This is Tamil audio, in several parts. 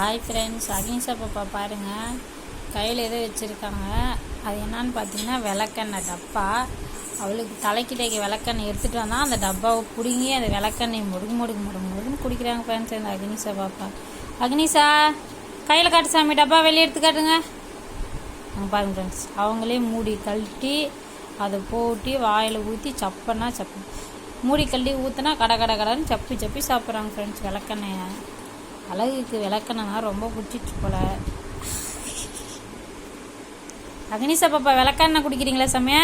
ஹாய் ஃப்ரெண்ட்ஸ் அகிம்சா பாப்பா பாருங்கள் கையில் ஏதோ வச்சுருக்காங்க. அது என்னன்னு பார்த்தீங்கன்னா விளக்கெண்ணெய் டப்பா. அவளுக்கு தலைக்கு தேய்க்க விளக்கெண்ணெய் எடுத்துகிட்டு வந்தால் அந்த டப்பாவை பிடுங்கி அந்த விளக்கெண்ணெய் முடுகு முடுகு முடுங்கு முடுங்கு குடிக்கிறாங்க ஃப்ரெண்ட்ஸ் இந்த அக்னிஷா பாப்பா அக்னிஷா கையில் காட்டு சாமி டப்பா வெளியே எடுத்து காட்டுங்க. அங்கே பாருங்க ஃப்ரெண்ட்ஸ் அவங்களே மூடி கழட்டி அதை போட்டி வாயில் ஊற்றி சப்பன்னா சப்பு மூடி கழட்டி ஊற்றினா கட கட கடைன்னு சப்பி சப்பி சாப்பிட்றாங்க ஃப்ரெண்ட்ஸ் விளக்கெண்ணெயை. அழகுக்கு விளக்கெண்ணா ரொம்ப பிடிச்சிட்டு போல. அக்னிசா பாப்பா விளக்கெண்ணெய் குடிக்கிறீங்களா சமய?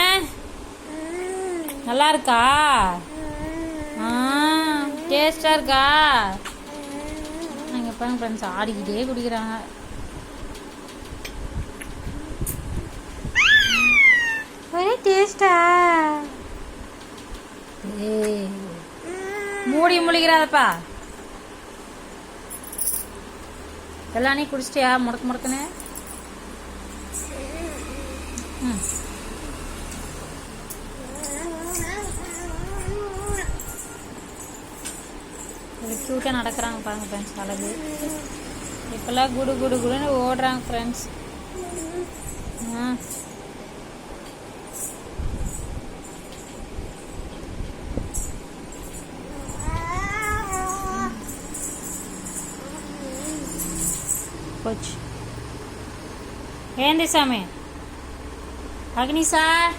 நல்லா இருக்கா? ஆ டேஸ்டாக இருக்கா? நாங்கள் பாருங்க ஃப்ரெண்ட்ஸ் ஆடிக்கிட்டே குடிக்கிறாங்க. ஒரே டேஸ்டா ஏய் மூடி முழிக்கிறாதப்பா. எல்லாமே குடிச்சிட்டியா? முடக்கு முடக்குன்னு? ம். இது க்யூட்டாக நடக்கிறாங்க பாருங்க ஃப்ரெண்ட்ஸ் அழகு. இப்போல்லாம் குடு குடு குடுன்னு ஓடுறாங்க ஃப்ரெண்ட்ஸ் ஆ. పోవచ్చు சாமி? స్వామి சார்?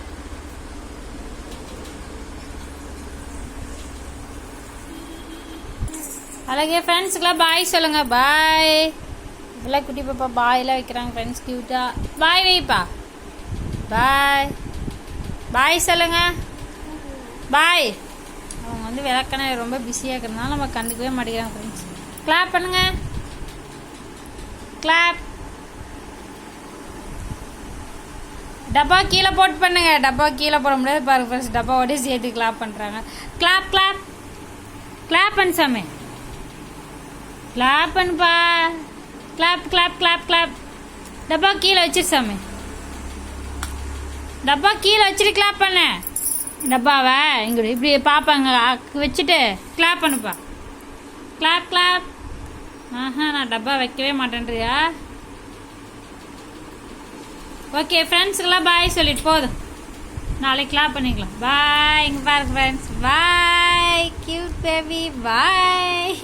అలాగే ஃப்ரெண்ட்ஸுக்கெலாம் பாய் சொல்லுங்க பாய் இப்போல்லாம் குட்டி பாப்பா பாய்லாம் வைக்கிறாங்க ஃப்ரெண்ட்ஸ் க்யூட்டாக பாய் வைப்பா. பாய் பாய் சொல்லுங்க. பாய் அவங்க வந்து விளக்கணை ரொம்ப பிஸியாக இருக்கிறதுனால நம்ம கண்டுக்கவே மாட்டேங்கிறாங்க ஃப்ரெண்ட்ஸ் கிளாப் பண்ணுங்கள் கிளாப் டப்பா கீழே போட்டு பண்ணுங்க. டப்பா கீழே போட முடியாது. பாருங்க ஃபர்ஸ்ட் டப்பாவோடய சேர்த்து கிளாப் பண்ணுறாங்க கிளாப் கிளாப் கிளாப் பண்ணு சாமி. கிளாப் பண்ணுப்பா. கிளாப் கிளாப் கிளாப் கிளாப் டப்பா கீழே வச்சிரு சாமி. டப்பா கீழே வச்சுட்டு கிளாப் பண்ண. டப்பாவை இங்கே இப்படி பார்ப்பாங்க வச்சுட்டு கிளாப் பண்ணுப்பா. கிளாப் கிளாப் ஆஹா நான் டப்பா வைக்கவே மாட்டேன்றியா? ஓகே ஃப்ரெண்ட்ஸுக்கெல்லாம் பாய் சொல்லிட்டு போதும். நாளைக்கு கிளாப் பண்ணிக்கலாம். பாய் இங்கே பாருங்க friends bye cute baby boy